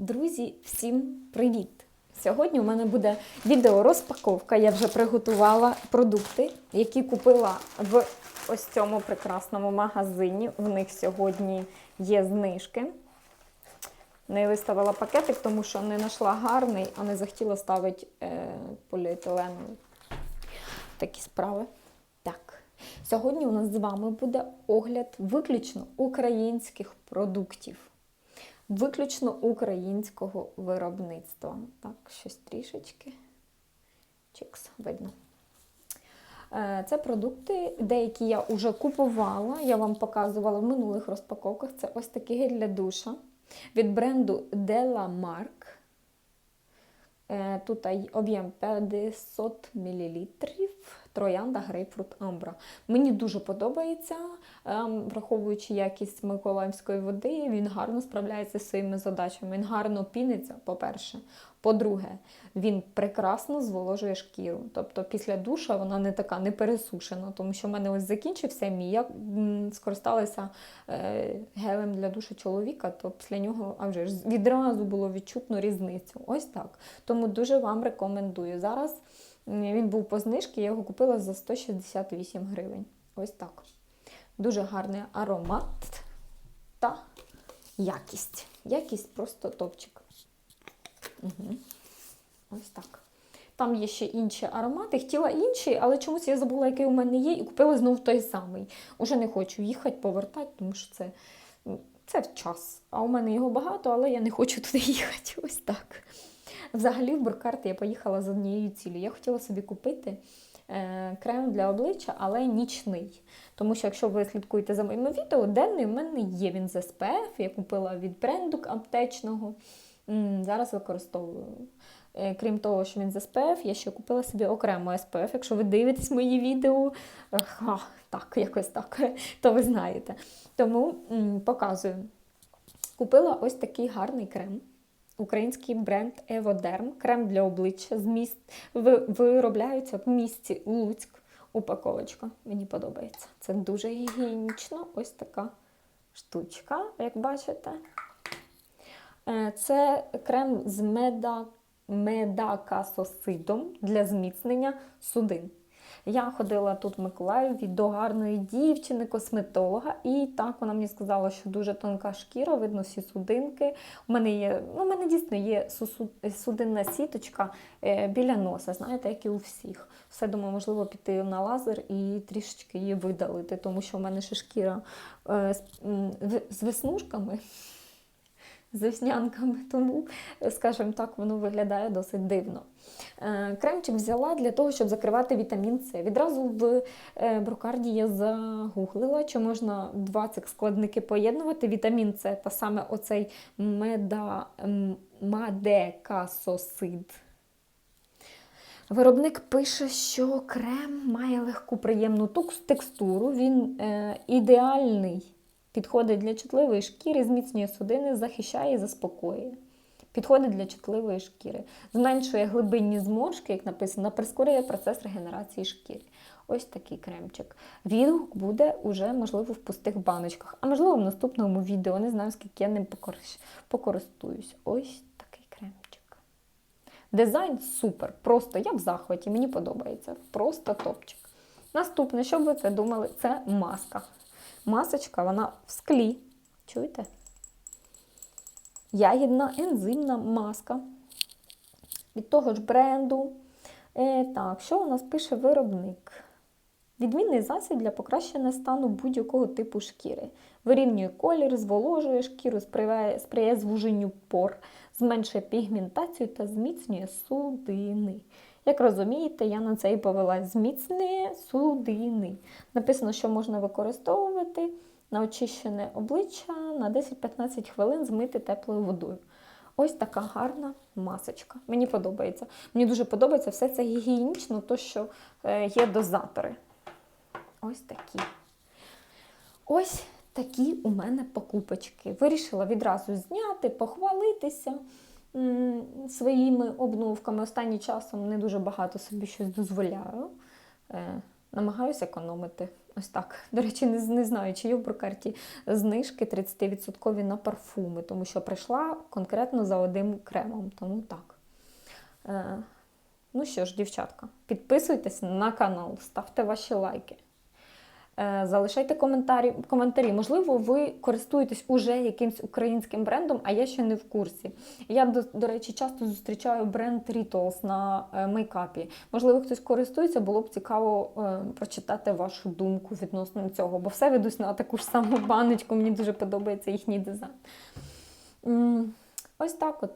Друзі, всім привіт! Сьогодні у мене буде відео розпаковка. Я вже приготувала продукти, які купила в ось цьому прекрасному магазині. В них сьогодні є знижки. Не виставила пакетик, тому що не знайшла гарний, а не захотіла ставити е, поліетиленовий. Такі справи. Так, сьогодні у нас з вами буде огляд виключно українських продуктів виключно українського виробництва. Так, щось трішечки. Чикс, видно. Е, Це продукти, деякі я вже купувала, я вам показувала в минулих розпаковках. Це ось такий гель для душа від бренду Delamark. Е, Тут об'єм 500 мл. Троянда грейпфрут амбра. Мені дуже подобається, ем, враховуючи якість миколаївської води, він гарно справляється зі своїми задачами. Він гарно піниться, по-перше. По-друге, він прекрасно зволожує шкіру. Тобто після душа вона не така не пересушена, тому що в мене ось закінчився мій. Я скористалася е, гелем для душу чоловіка, то після нього а вже ж відразу було відчутно різницю. Ось так. Тому дуже вам рекомендую. Зараз він був по знижці, я його купила за 168 гривень. Ось так. Дуже гарний аромат та якість. Якість просто топчик. Угу. Ось так. Там є ще інші аромати. Хотіла інший, але чомусь я забула, який у мене є, і купила знову той самий. Уже не хочу їхати, повертати, тому що це, ну, це в час. А у мене його багато, але я не хочу туди їхати. Ось так. Взагалі, в Буркарт я поїхала з однією цілею. Я хотіла собі купити е, крем для обличчя, але нічний. Тому що, якщо ви слідкуєте за моїми відео, денний в мене є він з SPF, я купила від бренду аптечного. Зараз використовую. Е, Крім того, що він з SPF, я ще купила собі окремо SPF. Якщо ви дивитесь мої відео, а, так, якось так, то ви знаєте. Тому показую. Купила ось такий гарний крем. Український бренд Еводерм, крем для обличчя з міст ви- виробляється в місті Луцьк. Упаковочка. Мені подобається. Це дуже гігієнічно. Ось така штучка, як бачите. Е, Це крем з меда, медакасосидом для зміцнення судин. Я ходила тут в Миколаєві до гарної дівчини, косметолога, і так вона мені сказала, що дуже тонка шкіра, видно всі судинки. У мене є, ну, у мене дійсно є судинна сіточка е, біля носа, знаєте, як і у всіх. Все думаю, можливо, піти на лазер і трішечки її видалити, тому що в мене ще шкіра е, з веснушками з веснянками, тому, скажімо так, воно виглядає досить дивно. Е, Кремчик взяла для того, щоб закривати вітамін С. Відразу в е, брокарді я загуглила, чи можна два цих складники поєднувати. Вітамін С та саме оцей меда, мадекасосид. Виробник пише, що крем має легку приємну текстуру, він е, ідеальний, підходить для чутливої шкіри, зміцнює судини, захищає і заспокоює. Підходить для чутливої шкіри, зменшує глибинні зморшки, як написано, прискорює процес регенерації шкіри. Ось такий кремчик. Відгук буде уже, можливо, в пустих баночках, а можливо, в наступному відео. Не знаю, скільки я ним покористуюсь. Ось такий кремчик. Дизайн супер. Просто я в захваті, мені подобається. Просто топчик. Наступне, що б ви це думали, це маска. Масочка, вона в склі. Чуєте? Ягідна ензимна маска. Від того ж бренду. Е, так, що у нас пише виробник? Відмінний засіб для покращення стану будь-якого типу шкіри. Вирівнює колір, зволожує шкіру, сприяє, сприяє звуженню пор, зменшує пігментацію та зміцнює судини. Як розумієте, я на це і повелась. Зміцнює судини. Написано, що можна використовувати на очищене обличчя на 10-15 хвилин змити теплою водою. Ось така гарна масочка. Мені подобається. Мені дуже подобається все це гігієнічно, то що е, є дозатори. Ось такі. Ось такі у мене покупочки. Вирішила відразу зняти, похвалитися своїми обновками. Останнім часом не дуже багато собі щось дозволяю. Е, намагаюся економити. Ось так. До речі, не, не знаю, чи є в брокарті знижки 30% на парфуми, тому що прийшла конкретно за одним кремом. Тому так. Е, ну що ж, дівчатка, підписуйтесь на канал, ставте ваші лайки. Е, Залишайте коментарі, коментарі. Можливо, ви користуєтесь уже якимсь українським брендом, а я ще не в курсі. Я, до, до речі, часто зустрічаю бренд Rituals на е, мейкапі. Можливо, хтось користується, було б цікаво е, прочитати вашу думку відносно цього, бо все ведусь на таку ж саму баночку. Мені дуже подобається їхній дизайн. Ось так от.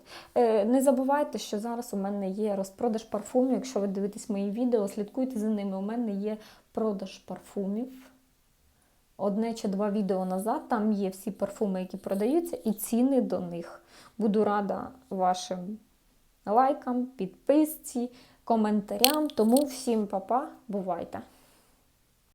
Не забувайте, що зараз у мене є розпродаж парфумів. Якщо ви дивитесь мої відео, слідкуйте за ними. У мене є продаж парфумів. Одне чи два відео назад там є всі парфуми, які продаються, і ціни до них. Буду рада вашим лайкам, підписці, коментарям. Тому всім па-па, бувайте!